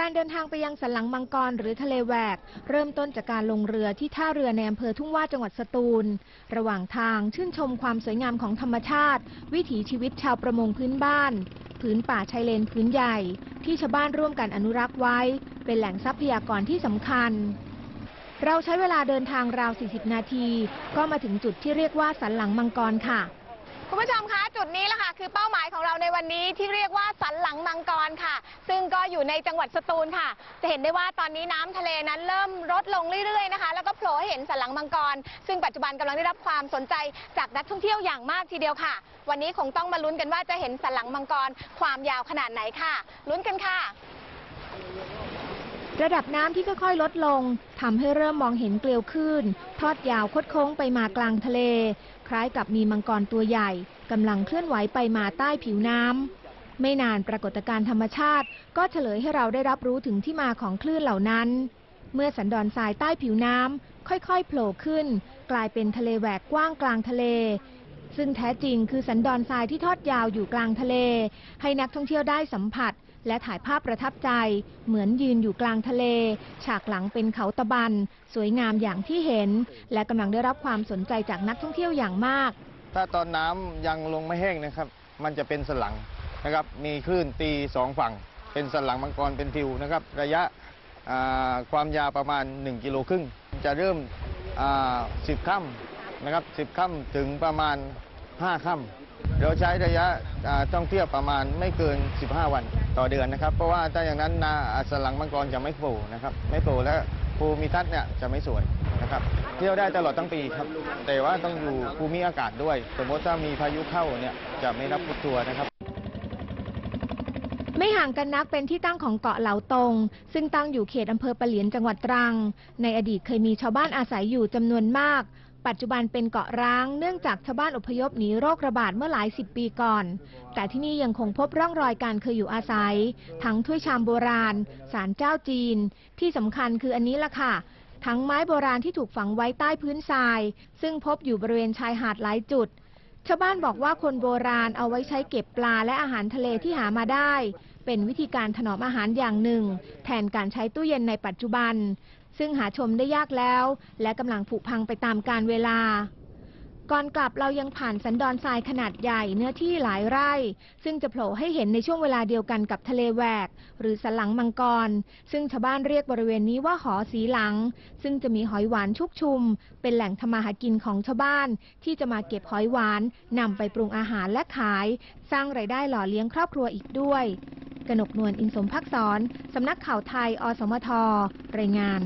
การเดินทางไปยังสันหลังมังกรหรือทะเลแหวก เริ่มต้นจากการลงเรือที่ท่าเรือในอำเภอทุ่งว่าจังหวัดสตูล ระหว่างทางชื่นชมความสวยงามของธรรมชาติ วิถีชีวิตชาวประมงพื้นบ้านผืนป่าชายเลนพื้นใหญ่ ที่ชาวบ้านร่วมกันอนุรักษ์ไว้ เป็นแหล่งทรัพยากรที่สำคัญ เราใช้เวลาเดินทางราว 40 นาที ก็มาถึงจุดที่เรียกว่าสันหลังมังกรค่ะคุณผู้ชมคะจุดนี้แหละค่ะคือเป้าหมายของเราในวันนี้ที่เรียกว่าสันหลังมังกรค่ะ ซึ่งก็อยู่ในจังหวัดสตูลค่ะ จะเห็นได้ว่าตอนนี้น้ำทะเลนั้นเริ่มลดลงเรื่อยๆนะคะ แล้วก็โผล่ให้เห็นสันหลังมังกร ซึ่งปัจจุบันกำลังได้รับความสนใจจากนักท่องเที่ยวอย่างมากทีเดียวค่ะ วันนี้คงต้องมาลุ้นกันว่าจะเห็นสันหลังมังกรความยาวขนาดไหนค่ะ ลุ้นกันค่ะระดับน้ำที่ค่อยๆลดลงทำให้เริ่มมองเห็นเกลียวคลื่นทอดยาวคดโค้งไปมากลางทะเล คล้ายกับมีมังกรตัวใหญ่กำลังเคลื่อนไหวไปมาใต้ผิวน้ำ ไม่นานปรากฏการณ์ธรรมชาติ ก็เฉลยให้เราได้รับรู้ถึงที่มาของคลื่นเหล่านั้น เมื่อสันดอนทรายใต้ผิวน้ำค่อยๆ โผล่ขึ้น กลายเป็นทะเลแหวกกว้างกลางทะเล ซึ่งแท้จริงคือสันดอนทรายที่ทอดยาวอยู่กลางทะเล ให้นักท่องเที่ยวได้สัมผัส และถ่ายภาพประทับใจ เหมือนยืนอยู่กลางทะเล ฉากหลังเป็นเขาตะบัน สวยงามอย่างที่เห็น และกำลังได้รับความสนใจจากนักท่องเที่ยวอย่างมาก ถ้าตอนน้ำยังลงไม่แห้งนะครับ มันจะเป็นสลัง นะครับ มีคลื่นตีสองฝั่ง เป็นสลังมังกรเป็นทิวนะครับ ระยะความยาวประมาณ 1 กิโลครึ่ง จะเริ่มสิบค่ำนะครับสิบค่ำถึงประมาณ 5ค่ำเราใช้ระยะท่องเที่ยวประมาณไม่เกิน 15 วันต่อเดือนนะครับ เพราะว่าถ้าอย่างนั้นนาสลังมังกรจะไม่โผล่นะครับ ไม่โผล่และภูมิทัศน์เนี่ยจะไม่สวยนะครับ เที่ยวได้ตลอดทั้งปีครับ แต่ว่าต้องอยู่ภูมิอากาศด้วย สมมติถ้ามีพายุเข้าเนี่ยจะไม่รับทุกตัวนะครับ ไม่ห่างกันนักเป็นที่ตั้งของเกาะเหลาตง ซึ่งตั้งอยู่เขตอำเภอปะเหลียนจังหวัดตรัง ในอดีตเคยมีชาวบ้านอาศัยอยู่จำนวนมาก ปัจจุบันเป็นเกาะร้าง เนื่องจากชาวบ้านอพยพหนีโรคระบาดเมื่อหลายสิบปีก่อน แต่ที่นี่ยังคงพบร่องรอยการเคยอยู่อาศัย ทั้งถ้วยชามโบราณศาลเจ้าจีน ที่สำคัญคืออันนี้ล่ะค่ะ ทั้งไม้โบราณที่ถูกฝังไว้ใต้พื้นทราย ซึ่งพบอยู่บริเวณชายหาดหลายจุด ชาวบ้านบอกว่าคนโบราณเอาไว้ใช้เก็บปลาและอาหารทะเลที่หามาได้ เป็นวิธีการถนอมอาหารอย่างหนึ่ง แทนการใช้ตู้เย็นในปัจจุบัน ซึ่งหาชมได้ยากแล้ว และกำลังผุพังไปตามกาลเวลา ก่อนกลับเรายังผ่านสันดอนทรายขนาดใหญ่เนื้อที่หลายไร่ ซึ่งจะโผล่ให้เห็นในช่วงเวลาเดียวกันกับทะเลแหวก หรือสันหลังมังกร ซึ่งชาวบ้านเรียกบริเวณนี้ว่าหอสีหลัง ซึ่งจะมีหอยหวานชุกชุม เป็นแหล่งทำมาหากินของชาวบ้าน ที่จะมาเก็บหอยหวานนำไปปรุงอาหารและขาย สร้างไรายได้หล่อเลี้ยงครอบครัวอีกด้วยกนกนวลอินสมพักษรสำนักข่าวไทย อสมทรายงาน